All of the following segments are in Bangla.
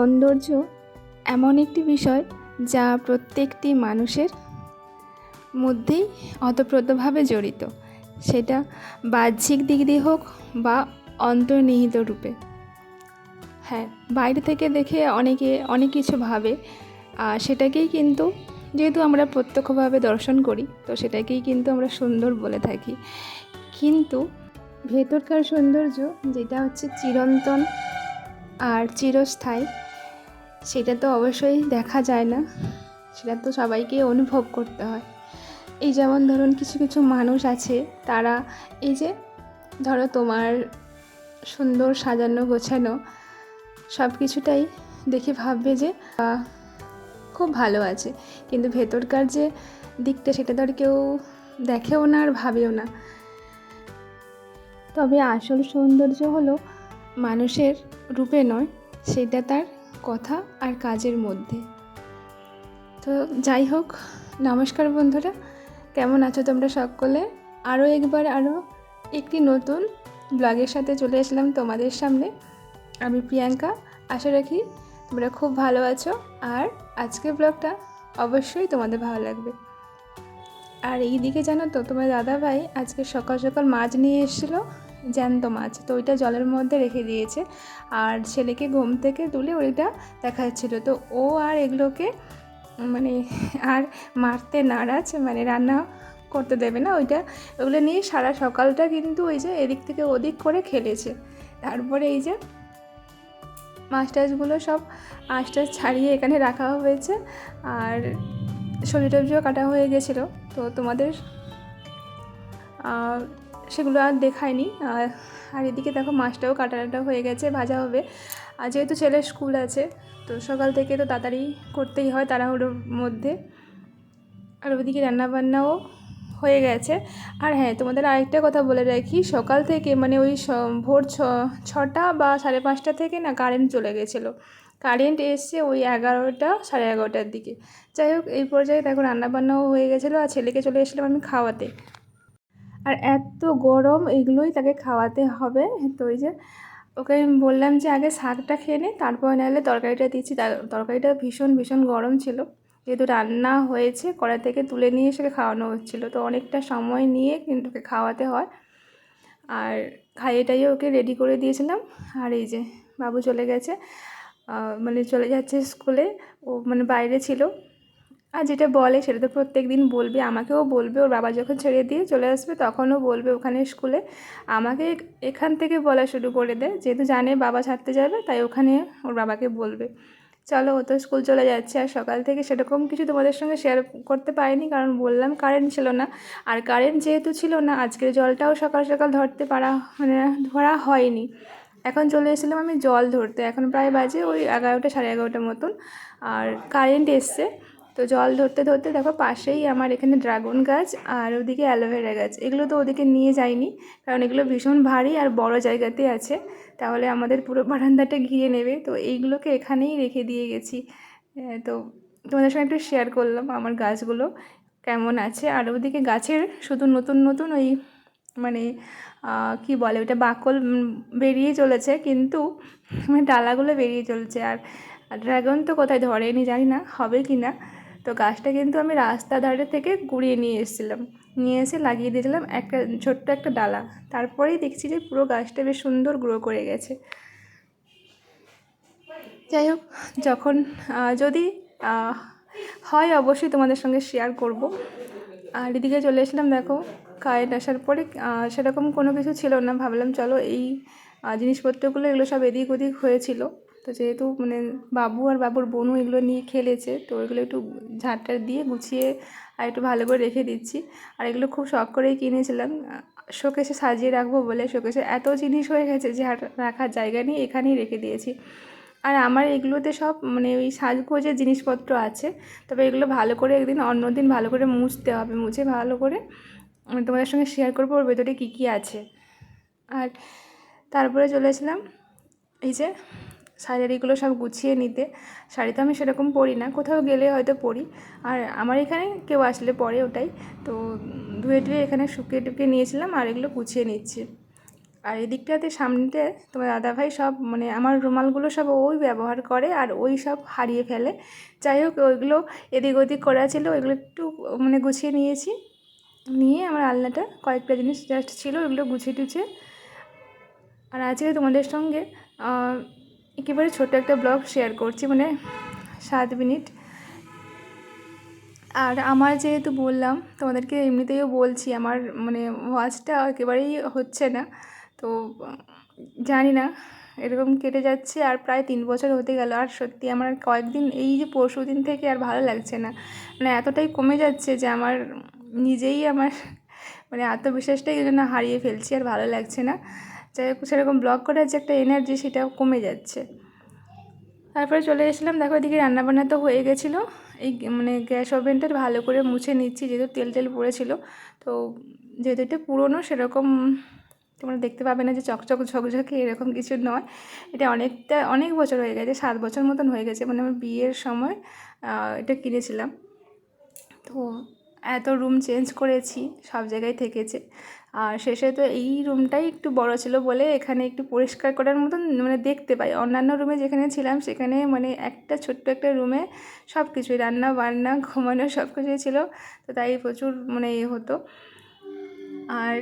সৌন্দর্য এমন একটি বিষয় যা প্রত্যেকটি মানুষের মধ্যেই অতপ্রতভাবে জড়িত। সেটা বাহ্যিক দিক দিয়ে হোক বা অন্তর্নিহিত রূপে। হ্যাঁ বাইরে থেকে দেখে অনেকে অনেক কিছু ভাবে, আর সেটাকেই কিন্তু যেহেতু আমরা প্রত্যক্ষভাবে দর্শন করি, তো সেটাকেই কিন্তু আমরা সুন্দর বলে থাকি। কিন্তু ভেতরকার সৌন্দর্য, যেটা হচ্ছে চিরন্তন আর চিরস্থায়ী সেটা তো অবশ্যই দেখা যায় না। সেটা তো সবাইকে অনুভব করতে হয়। এই যেমন ধরুন কিছু কিছু মানুষ আছে, তারা এই যে ধরো তোমার সুন্দর সাজানো, গোছানো সব কিছুটাই দেখে ভাববে যে খুব ভালো আছে। কিন্তু ভেতরকার যে দিকটা সেটা তো আর কেউ দেখেও না আর ভাবেও না। তবে আসল সৌন্দর্য হলো মানুষের রূপে নয়, সেটা তার কথা আর কাজের মধ্যে। তো যাই হোক, নমস্কার বন্ধুরা, কেমন আছো তোমরা সকলে? আরও একবার আরও একটি নতুন ব্লগের সাথে চলে আসলাম তোমাদের সামনে। আমি প্রিয়াঙ্কা, আশা রাখি তোমরা খুব ভালো আছো আর আজকের ব্লগটা অবশ্যই তোমাদের ভালো লাগবে। আর এই দিকে জানো তো, তোমার দাদা ভাই আজকে সকাল সকাল মাছ নিয়ে এসেছিল জ্যান্ত মাছ। তো ওইটা জলের মধ্যে রেখে দিয়েছে। আর ছেলেকে ঘুম থেকে তুলে ওইটা দেখা যাচ্ছিল। তো ও আর এগুলোকে মানে আর মারতে নারাজ মানে রান্না করতে দেবে না ওইটা। ওগুলো নিয়ে সারা সকালটা কিন্তু ওই যে এদিক থেকে ওদিক করে খেলেছে। তারপরে এই যে মাছ টাছগুলো সব আঁশ টাছ ছাড়িয়ে এখানে রাখা হয়েছে। আর সবজি টবজিও কাটা হয়ে গেছিল। তো তোমাদের সেগুলো আর দেখায়নি। আর এদিকে দেখো মাছটাও কাটাটা হয়ে গেছে, ভাজা হবে। আর যেহেতু ছেলের স্কুল আছে, তো সকাল থেকে তো তাড়াতাড়ি করতেই হয় তাড়াহুড়োর মধ্যে। আর ওদিকে রান্নাবান্নাও হয়ে গেছে। আর হ্যাঁ তোমাদের আরেকটা কথা বলে রাখি, সকাল থেকে মানে ওই ভোর ছ, ছটা বা সাড়ে পাঁচটা থেকে না কারেন্ট চলে গেছিল। কারেন্ট এসছে ওই এগারোটা, সাড়ে এগারোটার দিকে। যাই হোক, এই পর্যায়ে দেখো রান্নাবান্নাও হয়ে গেছিল, আর ছেলেকে চলে এসেছিলাম আমি খাওয়াতে। আর এত গরম, এগুলোই তাকে খাওয়াতে হবে। তো ওই যে ওকে আমি বললাম যে আগে শাকটা খেয়ে নে, তারপর নাহলে তরকারিটা দিচ্ছি। তার- তরকারিটা ভীষণ ভীষণ গরম ছিল। যেহেতু রান্না হয়েছে, কড়া থেকে তুলে নিয়ে এসে খাওয়ানো হচ্ছিল। তো অনেকটা সময় নিয়ে কিন্তু ওকে খাওয়াতে হয়। আর খাইয়ে টাইয়ে ওকে রেডি করে দিয়েছিলাম। আর এই যে বাবু চলে গেছে। মানে চলে যাচ্ছে স্কুলে। ও মানে বাইরে ছিল। আর যেটা বলে সেটা তো প্রত্যেক দিন বলবে, আমাকেও বলবে। ওর বাবা যখন ছেড়ে দিয়ে চলে আসবে তখনও বলবে ওখানে স্কুলে। আমাকে এখান থেকে বলা শুরু করে দেয়। যেহেতু জানে বাবা ছাড়তে যাবে, তাই ওখানে ওর বাবাকে বলবে। চলো ও তো স্কুল চলে যাচ্ছে আর সকাল থেকে সেরকম কিছু তোমাদের সঙ্গে শেয়ার করতে পারিনি কারণ বললাম কারেন্ট ছিল না। আর কারেন্ট যেহেতু ছিল না, আজকের জলটাও সকাল সকাল ধরতে পারা মানে ধরা হয়নি। এখন চলে এসেছিলাম আমি জল ধরতে। এখন প্রায় বাজে ওই এগারোটা সাড়ে এগারোটার মতন। আর কারেন্ট এসছে। তো জল ধরতে ধরতে দেখো পাশেই আমার এখানে ড্রাগন গাছ আর ওদিকে অ্যালোভেরা গাছ। এগুলো তো ওদিকে নিয়ে যাইনি, কারণ এগুলো ভীষণ ভারী আর বড় জায়গাতে আছে। তাহলে আমাদের পুরো বারান্দাটা ঘিরে নেবে। তো এইগুলোকে এখানেই রেখে দিয়ে গেছি। তো তোমাদের সঙ্গে একটু শেয়ার করলাম আমার গাছগুলো কেমন আছে। আর ওদিকে গাছের শুধু নতুন নতুন ওই মানে কি বলে ওটা বাকল বেরিয়ে চলেছে, কিন্তু মানে ডালাগুলো বেরিয়ে চলছে। আর ড্রাগন তো কোথায় ধরেনি জানি না, হবে কি না তো গাছটা কিন্তু আমি রাস্তা ধারে থেকে কুড়িয়ে নিয়ে এসেছিলাম। নিয়ে এসে লাগিয়ে দিয়েছিলাম একটা ছোট্ট একটা ডালা। তারপরেই দেখছি যে পুরো গাছটা বেশ সুন্দর গ্রো করে গেছে। যাই হোক, যখন যদি হয় অবশ্যই তোমাদের সঙ্গে শেয়ার করব। আর এদিকে চলে এসলাম দেখো কারেন্ট আসার পরে সেরকম কোনো কিছু ছিল না। ভাবলাম, চলো এই জিনিসপত্রগুলো এগুলো সব এদিক ওদিক হয়েছিল। তো যেহেতু মানে বাবু আর বাবুর বোনও এগুলো নিয়ে খেলেছে, তো এগুলো একটু ঝাঁটটা দিয়ে গুছিয়ে আর একটু ভালো করে রেখে দিচ্ছি। আর এগুলো খুব শখ করেই কিনেছিলাম। শোকেসে সাজিয়ে রাখব বলে শোকেসে এত জিনিস হয়ে গেছে যে রাখার জায়গা নেই, এখানেই রেখে দিয়েছি। আর আমার এগুলোতে সব মানে ওই সাজগোজের জিনিসপত্র আছে, তবে এগুলো ভালো করে একদিন অন্যদিন ভালো করে মুছতে হবে, মুছে ভালো করে আমি তোমাদের সঙ্গে শেয়ার করব ওর ভেতরে কী কী আছে। আর তারপরে চলেছিলাম এই যে শাড়িগুলো সব গুছিয়ে নিতে। শাড়ি তো আমি সেরকম পরি না, কোথাও গেলে হয়তো পরি। আর আমার এখানে কেউ আসলে পরে ওটাই। তো ধুয়ে টুয়ে এখানে শুকিয়ে টুকিয়ে নিয়েছিলাম আর এগুলো গুছিয়ে নিচ্ছি। আর এদিকটাতে সামনেতে তোমার দাদাভাই সব মানে আমার রুমালগুলো সব ওই ব্যবহার করে আর ওই সব হারিয়ে ফেলে। যাই হোক, ওইগুলো এদিক ওদিক করা ছিল, ওইগুলো একটু মানে গুছিয়ে নিয়েছি। নিয়ে আমার আলনাটা কয়েকটা জিনিস জাস্ট ছিল, ওইগুলো গুছিয়ে টুছিয়ে। আর আজকে তোমাদের সঙ্গে একেবারে ছোট একটা ব্লগ শেয়ার করছি মানে সাত মিনিট। আর আমার যেহেতু বললাম, তোমাদেরকে এমনিতেও বলছি, আমার মানে ওয়াচটা একেবারেই হচ্ছে না। তো, জানি না, এরকম কেটে যাচ্ছে আর প্রায় তিন বছর হতে গেল। আর সত্যি আমার কয়েকদিন, এই যে পরশু দিন থেকে আর ভালো লাগছে না। মানে এতটাই কমে যাচ্ছে যে আমার নিজেই আমার মানে আত্মবিশ্বাসটাই জন্য হারিয়ে ফেলছি আর ভালো লাগছে না। সেরকম ব্লগ করার যে একটা এনার্জি সেটাও কমে যাচ্ছে। তারপরে চলে এসেছিলাম, দেখো এদিকে রান্নাবান্না তো হয়ে গেছিল। এই মানে গ্যাস ওভেনটা ভালো করে মুছে নিচ্ছি, যেহেতু তেল টেল পড়েছিল। তো যেহেতু এটা পুরনো, সেরকম তোমরা দেখতে পাবে না যে চকচক ঝকঝকে এরকম কিছু নয়। এটা অনেকটা, অনেক বছর হয়ে গেছে, সাত বছর মতন হয়ে গেছে। মানে আমার বিয়ের সময় এটা কিনেছিলাম। তো এত রুম চেঞ্জ করেছি, সব জায়গায় থেকেছে। আর শেষে তো এই রুমটাই একটু বড় ছিল বলে এখানে একটু পরিষ্কার করার মতন মানে দেখতে পাই। অন্যান্য রুমে যেখানে ছিলাম সেখানে মানে একটা ছোট্ট একটা রুমে সব কিছুই রান্না, বান্না, ঘুমানো সব কিছুই ছিল। তো তাই প্রচুর মানে ইয়ে হতো। আর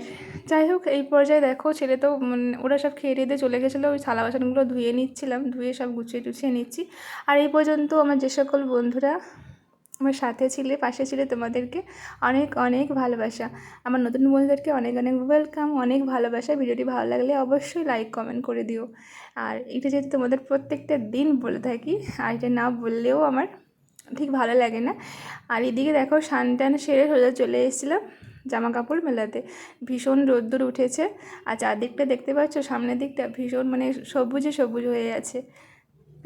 যাই হোক, এই পর্যায়ে দেখো ছেলে তো মানে ওরা সব খেয়ে দিয়ে চলে গেছিল। ওই থালা বাসনগুলো ধুয়ে নিচ্ছিলাম, ধুয়ে সব গুছিয়ে টুছিয়ে নিচ্ছি। আর এই পর্যন্ত আমার যে সকল বন্ধুরা আমার সাথে ছিলে, পাশে ছিলে তোমাদেরকে অনেক অনেক ভালোবাসা। আমার নতুন বন্ধুদেরকে অনেক অনেক ওয়েলকাম অনেক ভালোবাসা। ভিডিওটি ভালো লাগলে অবশ্যই লাইক কমেন্ট করে দিও। আর এটা যেহেতু তোমাদের প্রত্যেকটা দিন বলে থাকি, আর এটা না বললেও আমার ঠিক ভালো লাগে না। আর এদিকে দেখো টান সেরে সোজা চলে এসেছিলাম জামা কাপড় মেলাতে। ভীষণ রোদ্দুর উঠেছে। আর চারদিকটা দেখতে পাচ্ছ, সামনের দিকটা ভীষণ মানে সবুজে সবুজ হয়ে আছে।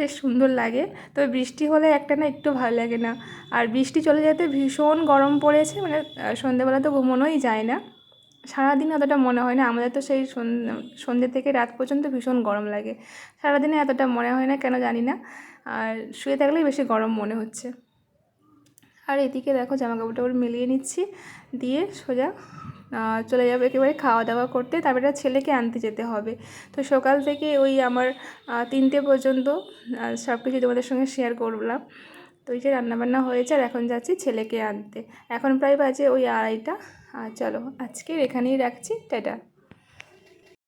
বেশ সুন্দর লাগে। তবে বৃষ্টি হলে একটা না একটু ভালো লাগে না। আর বৃষ্টি চলে যেতে ভীষণ গরম পড়েছে মানে সন্ধ্যেবেলা তো ঘুমোনোই যায় না। সারাদিন অতটা মনে হয় না। আমাদের তো সেই সন- সন্ধ্যে থেকে রাত পর্যন্ত ভীষণ গরম লাগে। সারাদিনে এতটা মনে হয় না, কেন জানি না। আর শুয়ে থাকলেই বেশি গরম মনে হচ্ছে। আর এদিকে দেখো জামা কাপড় টাপড় মিলিয়ে নিচ্ছি, দিয়ে সোজা চলে যাবে একেবারে খাওয়া দাওয়া করতে, তারপরে একটা ছেলেকে আনতে যেতে হবে। তো সকাল থেকে ওই আমার তিনটে পর্যন্ত সব কিছু তোমাদের সঙ্গে শেয়ার করলাম। তো ওই যে রান্নাবান্না হয়েছে, আর এখন যাচ্ছি ছেলেকে আনতে। এখন প্রায় বাজে ওই আড়াইটা। আর চলো আজকের এখানেই রাখছি। টাটা।